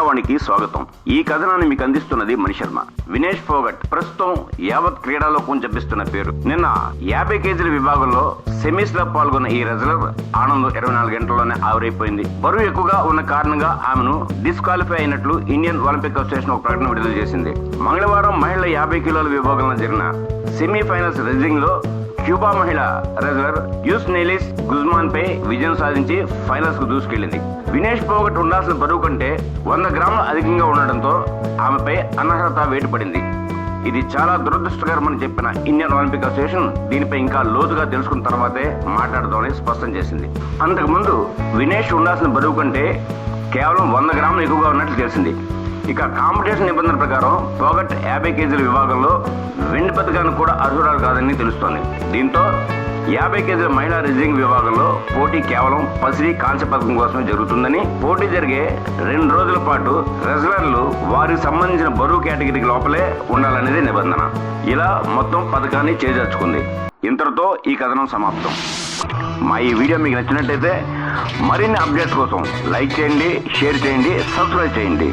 స్వాగతం. ఈ కథనాన్ని మీకు అందిస్తున్నది మణిశర్మ వినేష్ ఫోగట్ ప్రస్తుతం యావత్ క్రీడాలో కుంచపిస్తున్న పేరు. నిన్న యాభై కేజీల విభాగంలో సెమీస్లో పాల్గొన్న ఈ రెజ్లర్ ఆనంద్ ఇరవై నాలుగు గంటల్లోనే ఆవిరైపోయింది. బరువు ఎక్కువగా ఉన్న కారణంగా ఆమెను డిస్క్వాలిఫై అయినట్లు ఇండియన్ ఒలింపిక్ అసోసియేషన్ ఒక ప్రకటన విడుదల చేసింది. మంగళవారం మహిళల యాభై కిలోల విభాగంలో జరిగిన సెమీఫైనల్స్ రెజ్లింగ్లో క్యూబా మహిళ రెజ్లర్ యూస్ నెలిస్ గుజ్మాన్ పై విజయం సాధించి ఫైనల్స్కు దూసుకెళ్ళింది వినేష్ పోగట్ ఉండాల్సిన బరువు కంటే వంద గ్రాములు అధికంగా ఉండడంతో ఆమెపై అనర్హత వేటుపడింది. ఇది చాలా దురదృష్టకరమని చెప్పిన ఇండియన్ ఒలింపిక్ అసోసియేషన్ దీనిపై ఇంకా లోతుగా తెలుసుకున్న తర్వాతే మాట్లాడదామని స్పష్టం చేసింది. అంతకుముందు వినేష్ ఉండాల్సిన బరువు కంటే కేవలం వంద గ్రాములు ఎక్కువగా ఉన్నట్లు తెలిసింది. ఇక కాంపిటీషన్ నిబంధన ప్రకారం పోగట్ యాభై కేజీల విభాగంలో వెండి పథకానికి కూడా అర్హురాలు కాదని తెలుస్తోంది. దీంతో యాభై కేజీల మహిళా రెజ్లింగ్ విభాగంలో పోటీ కేవలం పసిడి కాంస్య పథకం కోసమే జరుగుతుందని పోటీ జరిగే రెండు రోజుల పాటు రెజ్లర్లు వారికి సంబంధించిన బరువు కేటగిరీకి లోపలే ఉండాలనేది నిబంధన. ఇలా మొత్తం పథకాన్ని చేజార్చుకుంది. ఇంతటితో ఈ కథనం సమాప్తం. మా ఈ వీడియో మీకు నచ్చినట్టయితే మరిన్ని అప్డేట్స్ కోసం లైక్ చేయండి షేర్ చేయండి సబ్స్క్రైబ్ చేయండి.